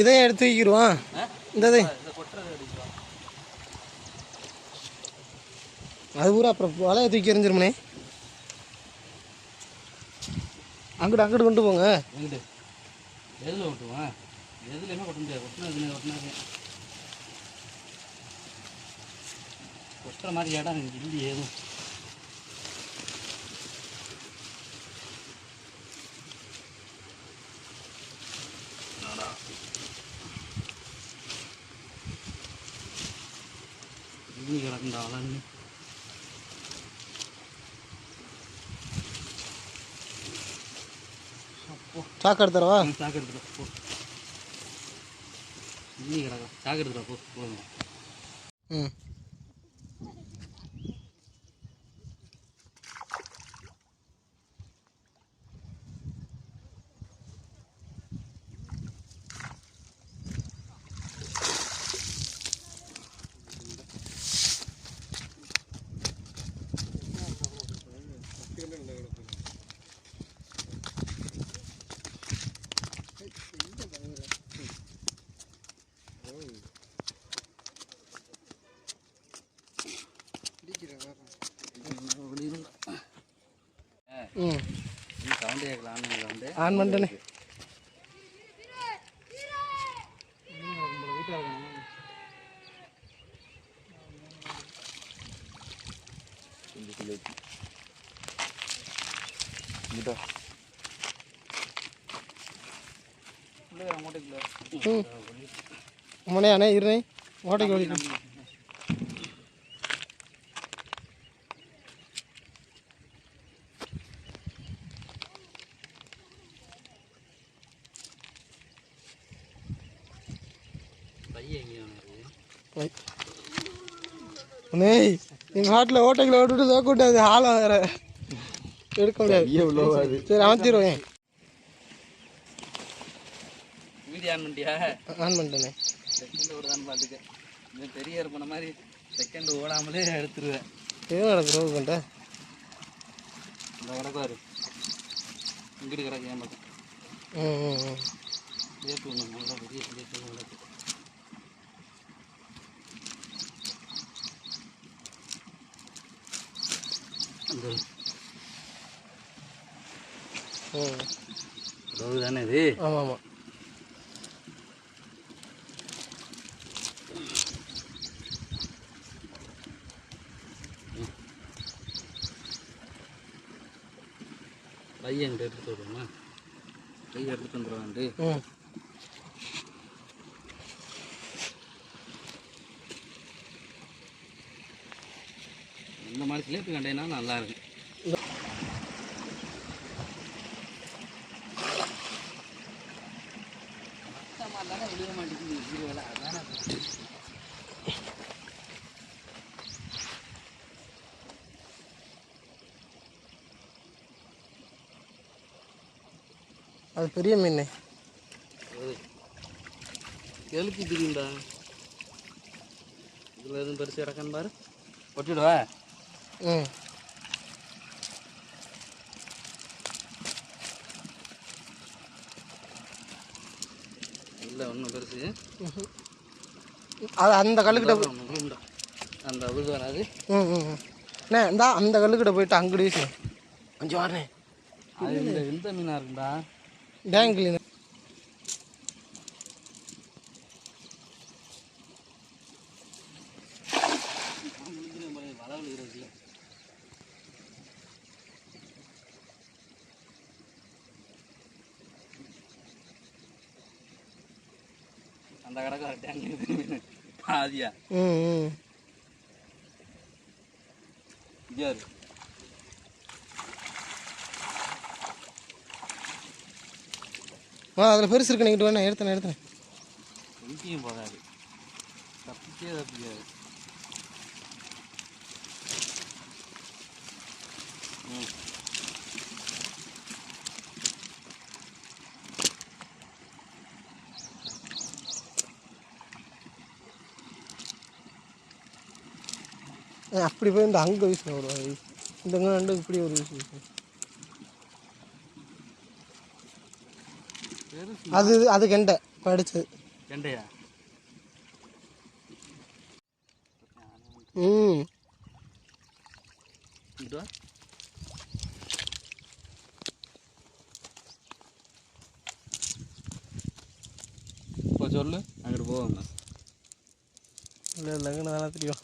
இதையும் எடுத்து வைக்கிறோம். இந்த அது பூரா அப்புறம் வலையை தூக்கி எறிஞ்சிருமனே. அங்கிட்டு அங்கிட்டு கொண்டு போங்க. எங்கிட்டு எதில் கொட்டுவான் எதுலையுமே கொட்ட முடியாது? கொட்டினா இதுல கொட்டினாரு கொட்டுற மாதிரி இடம் எனக்கு இல்லையே எதுவும். இது கிடக்குண்டா வளர்ந்து சாக்கு எடுத்துறவா சாக்கு எடுத்துட்டு போ. இன்னி கிடக்கா. சாக்கு எடுத்துட்டு போ. ம். ஆன் பண்ணிட்டேனே. ம். உமனே அண்ணே இருநே ஓட்டைக்கு ஓடி நேய் எங்கள் ஹாட்டில் ஓட்டைகளை விட்டுட்டு தோக்கூட்டாது ஆளாக வேற. எடுக்க முடியாது. சரி அமர்த்திடுவேன் வீடியோ ஆன் பண்ணிட்டியா? ஆன் பண்ணிட்டேனே. செகண்ட் ஓடுதான்னு பார்த்துக்க. இந்த பெரிய இருப்பன மாதிரி செகண்ட் ஓடாமலே எடுத்துருவேன். எது நடக்குது கொண்ட இந்த கிடக்குவாரு இங்கிட்டு கிடக்கு என் பக்கம் நல்லா பெரிய சேர்த்து கிடக்கு அந்த ம் ரோகு தானே இது? ஆமாம். ஆமாம் பையன் எடுத்துட்டு வருவோமா பையன் எடுத்துட்டு வந்துடுவான்ட்டு இந்த மாதிரி சிலேபி கண்டேன்னா நல்லா இருக்கு. விழுக மாட்டேங்குது அதானே அது பெரிய மீன். எலுக்கு தெரியும்டா இதில் எதுவும் பெருசு கிடக்கான்னு பாரு. கொட்டிடுவா? ம். இல்லை ஒன்றும் பெருசு. அது அந்த கல்லுக்கிட்ட. அந்த விழுது வராது. ம் ம். அண்ணே இந்தா அந்த கல்லுக்கிட்ட போயிட்டு அங்கிட்டு வீசு கொஞ்சம் வரனே அது இந்த மீனாக இருக்குண்டா. அந்த கடை டேங்க் பாதியா? ம் இருக்கு ஆ அதில் பெருசு இருக்கு நீங்கிட்டு வேணா எடுத்தேன் எடுத்தேன். எங்கேயும் போகாது. தப்பிச்சே தப்பிக்காது. ம். அப்படி போய் இந்த அங்கே வீசின ஒரு வீசு இந்த ரெண்டு இப்படி ஒரு வீசு அது அது கெண்டை. படிச்சது. கெண்டையா? ம். இப்போ சொல்லு. அங்கிட்டு போவாங்க இல்லை இல்லைங்கன்னு தானே தெரியும்.